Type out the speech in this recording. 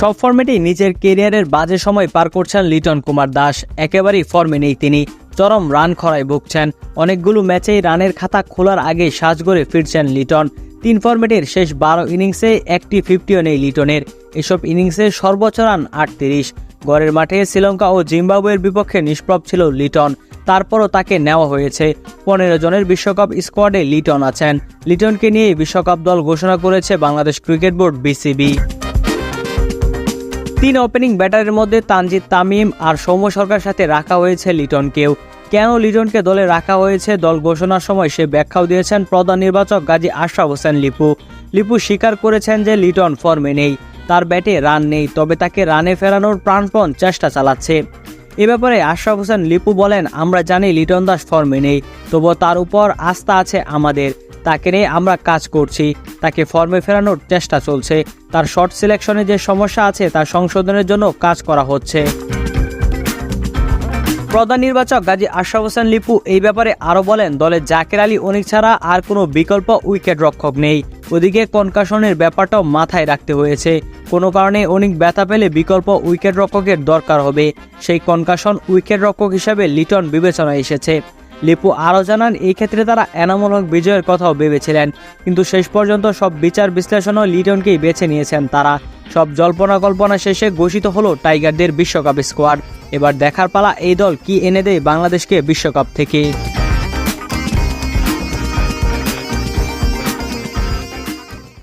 সব ফর্মেটেই নিজের কেরিয়ারের বাজে সময় পার করছেন লিটন কুমার দাস। একেবারেই ফর্মে নেই তিনি। চরম রান খরায় ভুগছেন। অনেকগুলো ম্যাচেই রানের খাতা খোলার আগে সাজগড়ে ফিরছেন লিটন। তিন ফর্মেটের শেষ বারো ইনিংসে একটি ফিফটিও নেই লিটনের। এসব ইনিংসে সর্বোচ্চ রান আটত্রিশ। গড়ের মাঠে শ্রীলঙ্কা ও জিম্বাবুয়ের বিপক্ষে নিষ্প্রভ ছিল লিটন। তারপরও তাকে নেওয়া হয়েছে। পনেরো জনের বিশ্বকাপ স্কোয়াডে লিটন আছেন। লিটনকে নিয়ে বিশ্বকাপ দল ঘোষণা করেছে বাংলাদেশ ক্রিকেট বোর্ড বিসিবি। তিন ওপেনিং ব্যাটারের মধ্যে তানজিদ তামিম আর সৌম্য সরকার সাথে রাখা হয়েছে লিটনকেও। কেন লিটনকে দলে রাখা হয়েছে? দল ঘোষণার সময় সে ব্যাখ্যাও দিয়েছেন প্রধান নির্বাচক গাজী আশরাফ হোসেন লিপু। লিপু স্বীকার করেছেন যে লিটন ফর্মে নেই। তার ব্যাটে রান নেই, তবে তাকে রানে ফেরানোর প্রাণপণ চেষ্টা চালাচ্ছে। এ ব্যাপারে আশরাফ হোসেন লিপু বলেন, আমরা জানি লিটন দাস ফর্মে নেই, তবুও তার উপর আস্থা আছে আমাদের। তাকে নিয়ে আমরা কাজ করছি। তাকে ফর্মে ফেরানোর চেষ্টা চলছে। তার শর্ট সিলেকশনে যে সমস্যা আছে তার সংশোধনের জন্য কাজ করা হচ্ছে। প্রধান নির্বাচক গাজী আশরাফ হোসেন লিপু এই ব্যাপারে আরও বলেন দলে জাকের আলী অনিক ছাড়া আর কোনো বিকল্প উইকেট রক্ষক নেই। ওদিকে কনকাশনের ব্যাপারটাও মাথায় রাখতে হয়েছে। কোনো কারণে অনেক ব্যথা পেলে বিকল্প উইকেট রক্ষকের দরকার হবে। সেই কনকাশন উইকেট রক্ষক হিসেবে লিটন বিবেচনায় এসেছে। লিপু আরও জানান, এই ক্ষেত্রে তারা এনামূল হক বিজয়ের কথাও ভেবেছিলেন, কিন্তু শেষ পর্যন্ত সব বিচার বিশ্লেষণও লিটনকেই বেছে নিয়েছেন তারা। সব জল্পনা কল্পনা শেষে ঘোষিত হলো টাইগারদের বিশ্বকাপ স্কোয়াড। এবার দেখার পালা এই দল কি এনে দেয় বাংলাদেশকে বিশ্বকাপ থেকে।